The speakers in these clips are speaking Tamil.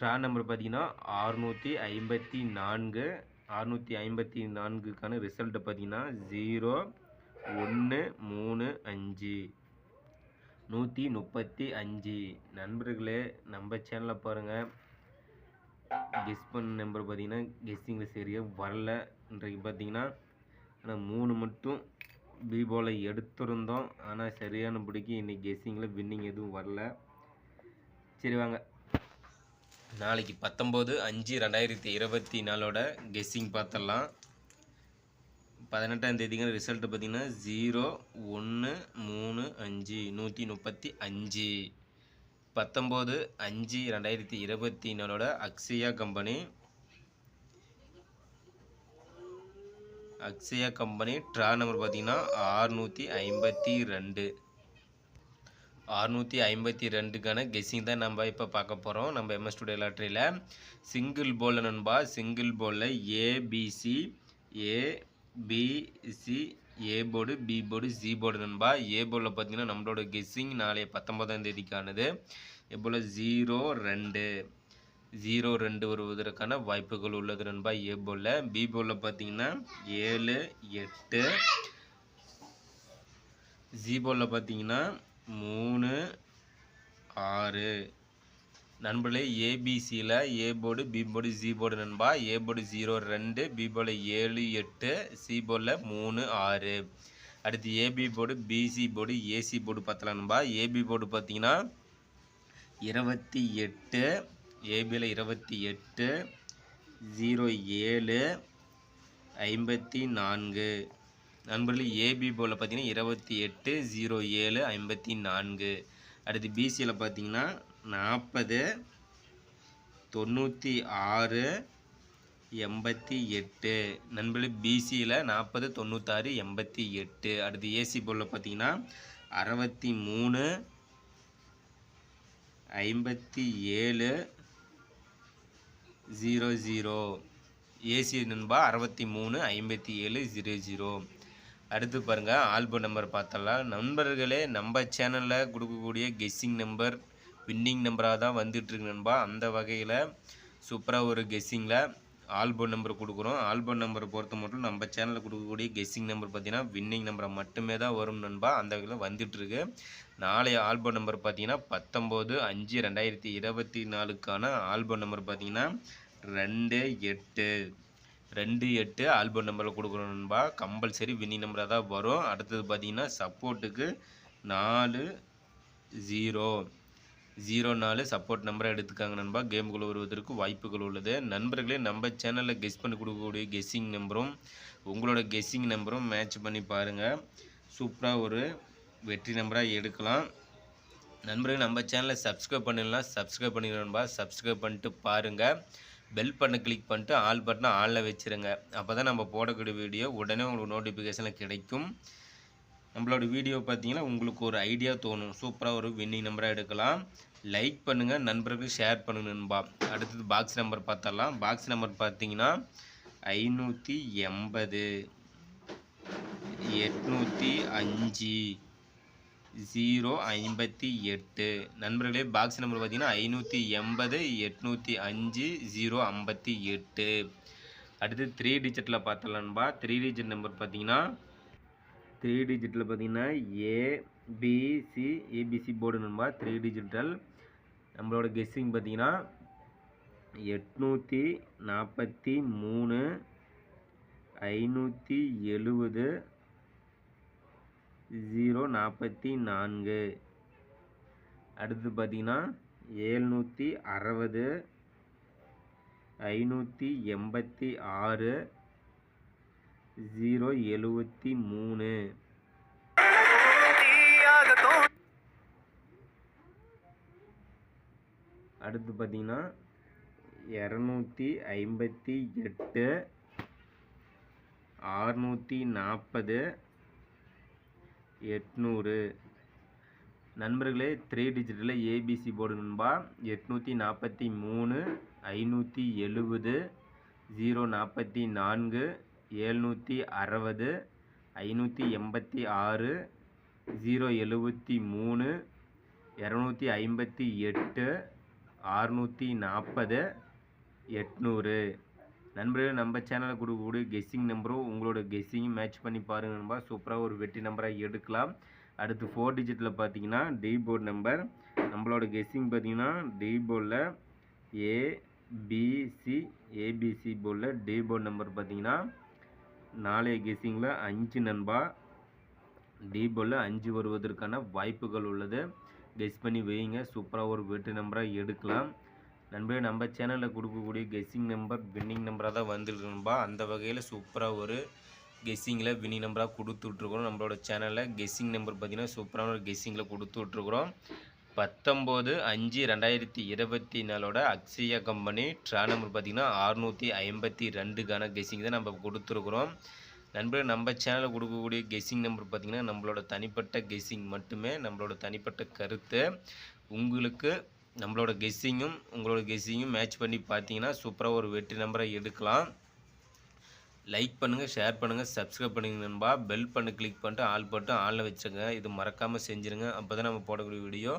ட்ரான் நம்பர் பார்த்தீங்கன்னா அறுநூற்றி ஐம்பத்தி நான்கு அறுநூற்றி ஐம்பத்தி நான்குக்கான ரிசல்ட்டு பார்த்தீங்கன்னா ஜீரோ ஒன்று மூணு அஞ்சு. நூற்றி முப்பத்தி அஞ்சு. நண்பர்களே நம்ம சேனலில் பாருங்கள் கெஸ் பண்ண நம்பர் பார்த்தீங்கன்னா கெஸ்ஸிங்கில் சரியாக வரல. இன்றைக்கு பார்த்தீங்கன்னா ஆனால் மூணு மட்டும் பி எடுத்திருந்தோம். ஆனால் சரியான பிடிக்கி இன்றைக்கி கெஸ்ஸிங்கில் வின்னிங் எதுவும் வரல. சரி வாங்க. நாளைக்கு பத்தொம்போது அஞ்சு ரெண்டாயிரத்தி இருபத்தி நாலோட கெஸ்ஸிங் பார்த்துடலாம். பதினெட்டாம் தேதிங்கிற ரிசல்ட்டு பார்த்தீங்கன்னா ஜீரோ ஒன்று மூணு அஞ்சு நூற்றி முப்பத்தி அஞ்சு. பத்தொம்போது அஞ்சு ரெண்டாயிரத்தி இருபத்தி நாலோட Akshaya company Akshaya company draw number பார்த்தீங்கன்னா ஆறுநூற்றி ஐம்பத்தி ரெண்டு. அறுநூற்றி ஐம்பத்தி ரெண்டுக்கான கெஸ்ஸிங் தான் நம்ம இப்போ பார்க்க போகிறோம் நம்ம எம்எஸ் ஸ்டுடியோ லாட்ரியில் சிங்கிள் போலில் நண்பா சிங்கிள் போலில் ABC ABC A board B board C board நண்பா. ஏ போர்டில் பார்த்தீங்கன்னா நம்மளோட கெஸ்ஸிங் நாளைய பத்தொன்பதாம் தேதிக்கானது. ஏ போல் ஜீரோ ரெண்டு. ஜீரோ ரெண்டு வருவதற்கான வாய்ப்புகள் உள்ளது நண்பா. ஏ போலில் பி போர்டில் பார்த்தீங்கன்னா ஏழு எட்டு. ஜி போலில் பார்த்தீங்கன்னா மூணு ஆறு. நண்பர்களே ஏபிசியில் A board B board G board நண்பா. ஏ போர்டு ஜீரோ ரெண்டு. பி போர்டு ஏழு எட்டு. சி போர்டில் மூணு ஆறு. அடுத்து AB board BC board AC board பார்த்தலாம் நண்பா. ஏபி போர்டு பார்த்தீங்கன்னா இருபத்தி எட்டு. ஏபியில் இருபத்தி எட்டு. ஜீரோ ஏழு. ஐம்பத்தி நான்கு. நண்பர்களே ஏபி போல் பார்த்தீங்கன்னா இருபத்தி எட்டு ஜீரோ ஏழு ஐம்பத்தி நான்கு. அடுத்து பிசியில் பார்த்தீங்கன்னா நாற்பது தொண்ணூற்றி ஆறு எண்பத்தி எட்டு. நண்பர்களே பிசியில் நாற்பது தொண்ணூத்தாறு எண்பத்தி எட்டு. அடுத்து ஏசி போலில் பார்த்தீங்கன்னா அறுபத்தி மூணு ஐம்பத்தி ஏழு ஜீரோ ஜீரோ ஏசி நண்பா அறுபத்தி மூணு ஐம்பத்தி ஏழு ஜீரோ ஜீரோ அடுத்து பாருங்கள் ஆல்பம் நம்பர் பார்த்தலாம் நண்பர்களே நம்ம சேனலில் கொடுக்கக்கூடிய கெஸ்ஸிங் நம்பர் வின்னிங் நம்பராக தான் வந்துட்டுருக்கு நண்பா. அந்த வகையில் சூப்பராக ஒரு கெஸ்ஸிங்கில் ஆல்பம் நம்பர் கொடுக்குறோம். ஆல்பம் நம்பரை பொறுத்த மட்டும் நம்ம சேனலில் கொடுக்கக்கூடிய கெஸ்ஸிங் நம்பர் பார்த்தீங்கன்னா வின்னிங் நம்பரை மட்டுமே தான் வரும் நண்பா. அந்த வகையில் வந்துட்டுருக்கு. நாளைய ஆல்பம் நம்பர் பார்த்தீங்கன்னா பத்தொம்போது அஞ்சு ரெண்டாயிரத்தி இருபத்தி நாலுக்கான ஆல்பம் நம்பர் பார்த்தீங்கன்னா ரெண்டு எட்டு. ரெண்டு எட்டு ஆல்பம் நம்பரில் கொடுக்குறோம் நண்பா. கம்பல்சரி வின்னிங் நம்பராக தான் வரும். அடுத்தது பார்த்தீங்கன்னா சப்போர்ட்டுக்கு நாலு ஜீரோ ஜீரோ நாலு சப்போர்ட் நம்பரை எடுத்துக்காங்க நண்பா. கேமுக்குள்ளே வருவதற்கு வாய்ப்புகள் உள்ளது. நண்பர்களே நம்ம சேனலில் கெஸ் பண்ணி கொடுக்கக்கூடிய கெஸ்ஸிங் நம்பரும் உங்களோட கெஸ்ஸிங் நம்பரும் மேட்ச் பண்ணி பாருங்கள் சூப்பராக ஒரு வெற்றி நம்பராக எடுக்கலாம். நண்பர்கள் நம்ம சேனலை சப்ஸ்கிரைப் பண்ணிடலாம். சப்ஸ்கிரைப் பண்ணிடணும்பா சப்ஸ்கிரைப் பண்ணிட்டு பாருங்கள் பெல் பட்டனை கிளிக் பண்ணிட்டு ஆல் பட்டனை ஆளில் வச்சுருங்க. அப்போ தான் நம்ம போடக்கூடிய வீடியோ உடனே உங்களுக்கு நோட்டிஃபிகேஷனில் கிடைக்கும். நம்மளோட வீடியோ பார்த்தீங்கன்னா உங்களுக்கு ஒரு ஐடியா தோணும். சூப்பராக ஒரு வின்னிங் நம்பராக எடுக்கலாம். லைக் பண்ணுங்கள் நண்பர்களுக்கு ஷேர் பண்ணுங்க நண்பா அடுத்தது பாக்ஸ் நம்பர் பார்த்தரலாம் பாக்ஸ் நம்பர் பார்த்தீங்கன்னா ஐநூற்றி எண்பது எட்நூற்றி அஞ்சு. ஜீரோ ஐம்பத்தி எட்டு. நண்பர்களே பாக்ஸ் நம்பர் பார்த்தீங்கன்னா ஐநூற்றி எண்பது எட்நூற்றி அஞ்சு ஜீரோ ஐம்பத்தி எட்டு. அடுத்து த்ரீ டிஜிட்டில் பார்த்தலான்பா த்ரீ டிஜிட் நம்பர் பார்த்தீங்கன்னா த்ரீ டிஜிட்டில் பார்த்தீங்கன்னா ஏபிசி ஏபிசி போர்டு நண்பா. த்ரீ டிஜிட்டல் நம்மளோட கெஸ்ஸிங் பார்த்தீங்கன்னா எட்நூற்றி நாற்பத்தி மூணு ஐநூற்றி எழுபது ஜீரோ நாற்பத்தி நான்கு. அடுத்து பார்த்தீங்கன்னா ஏழ்நூற்றி அறுபது ஐநூற்றி எண்பத்தி ஆறு ஜீரோ எழுபத்தி மூணு. அடுத்து பார்த்தீங்கன்னா இரநூத்தி ஐம்பத்தி எட்டு ஆறுநூற்றி நாற்பது எட்நூறு. நண்பர்களே த்ரீ டிஜிட்டில் ஏபிசி போர்டு நண்பா எட்நூற்றி நாற்பத்தி மூணு ஐநூற்றி எழுபது ஜீரோ நாற்பத்தி நான்கு ஏழ்நூற்றி அறுபது ஐநூற்றி எண்பத்தி ஆறு ஜீரோ எழுபத்தி மூணு இரநூத்தி ஐம்பத்தி எட்டு ஆறுநூற்றி நாற்பது எட்நூறு. நண்பர்களே நம்ம சேனலில் கொடுக்கக்கூடிய கெஸ்ஸிங் நம்பரும் உங்களோட கெஸ்ஸிங்கும் மேட்ச் பண்ணி பாருங்க நண்பா. சூப்பராக ஒரு வெற்றி நம்பராக எடுக்கலாம். அடுத்து ஃபோர் டிஜிட்டில் பார்த்தீங்கன்னா டி போர்டு நம்பர் நம்மளோட கெஸ்ஸிங் பார்த்தீங்கன்னா டி போர்டில் ஏபிசி ஏபிசி போர்டில் டி போர்டு நம்பர் பார்த்தீங்கன்னா நாளைய கெஸ்ஸிங்கில் அஞ்சு நண்பா. டி போர்டில் அஞ்சு வருவதற்கான வாய்ப்புகள் உள்ளது. கெஸ் பண்ணி வைங்க சூப்பராக ஒரு வெற்றி நம்பராக எடுக்கலாம். நண்பர்களே நம்ம சேனலில் கொடுக்கக்கூடிய கெஸ்ஸிங் நம்பர் வின்னிங் நம்பராக தான் வந்துருக்கு நண்பா. அந்த வகையில் சூப்பராக ஒரு கெஸ்ஸிங்கில் வின்னிங் நம்பராக கொடுத்துட்ருக்குறோம் நம்மளோட சேனலில் கெஸ்ஸிங் நம்பர் பார்த்தீங்கன்னா சூப்பரான ஒரு கெஸ்ஸிங்கில் கொடுத்துட்ருக்குறோம் பத்தொம்போது அஞ்சு ரெண்டாயிரத்தி இருபத்தி நாலோட அக்ஷயா கம்பெனி ட்ரா நம்பர் பார்த்தீங்கன்னா அறுநூற்றி ஐம்பத்தி ரெண்டுக்கான கெஸ்ஸிங் தான் நம்ம கொடுத்துருக்குறோம். நண்பர்கள் நம்ம சேனலில் கொடுக்கக்கூடிய கெஸ்ஸிங் நம்பர் பார்த்திங்கன்னா நம்மளோட தனிப்பட்ட கெஸ்ஸிங் மட்டுமே நம்மளோட தனிப்பட்ட கருத்து. உங்களுக்கு நம்மளோட கெஸ்ஸிங்கும் உங்களோட கெஸ்ஸிங்கும் மேட்ச் பண்ணி பார்த்தீங்கன்னா சூப்பராக ஒரு வெற்றி நம்பரை எடுக்கலாம். லைக் பண்ணுங்கள் ஷேர் பண்ணுங்கள் சப்ஸ்கிரைப் பண்ணுங்க நண்பா. பெல் பண்ணு கிளிக் பண்ணிட்டு ஆல் போட்டு ஆனில் வச்சுங்க இது மறக்காமல் செஞ்சுருங்க. அப்போ தான் நம்ம போடக்கூடிய வீடியோ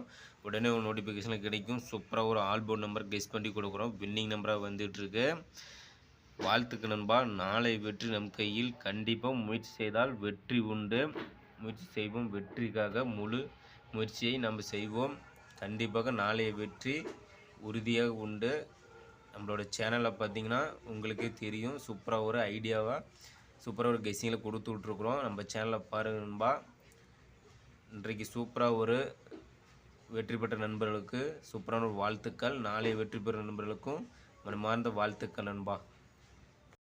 உடனே ஒரு நோட்டிஃபிகேஷனில் கிடைக்கும். சூப்பராக ஒரு ஆல் போர்ட் நம்பர் கெஸ் பண்ணி கொடுக்குறோம். வின்னிங் நம்பராக வந்துட்டுருக்கு. வாழ்த்துக்கு நண்பா. நாளை வெற்றி நம் கையில். கண்டிப்பாக முயற்சி செய்தால் வெற்றி உண்டு. முயற்சி செய்வோம். வெற்றிக்காக முழு முயற்சியை நம்ம செய்வோம். கண்டிப்பாக நாளைய வெற்றி உறுதியாக உண்டு. நம்மளோட சேனலில் பார்த்தீங்கன்னா உங்களுக்கே தெரியும். சூப்பராக ஒரு ஐடியாவாக சூப்பராக ஒரு கெஸ்ஸிங்கில் கொடுத்து விட்ருக்குறோம் நம்ம சேனலில் பாருங்க நண்பா. இன்றைக்கு சூப்பராக ஒரு வெற்றி பெற்ற நண்பர்களுக்கு சூப்பரான ஒரு வாழ்த்துக்கள். நாளைய வெற்றி பெற்ற நண்பர்களுக்கும் மனமார்ந்த வாழ்த்துக்கள் நண்பா.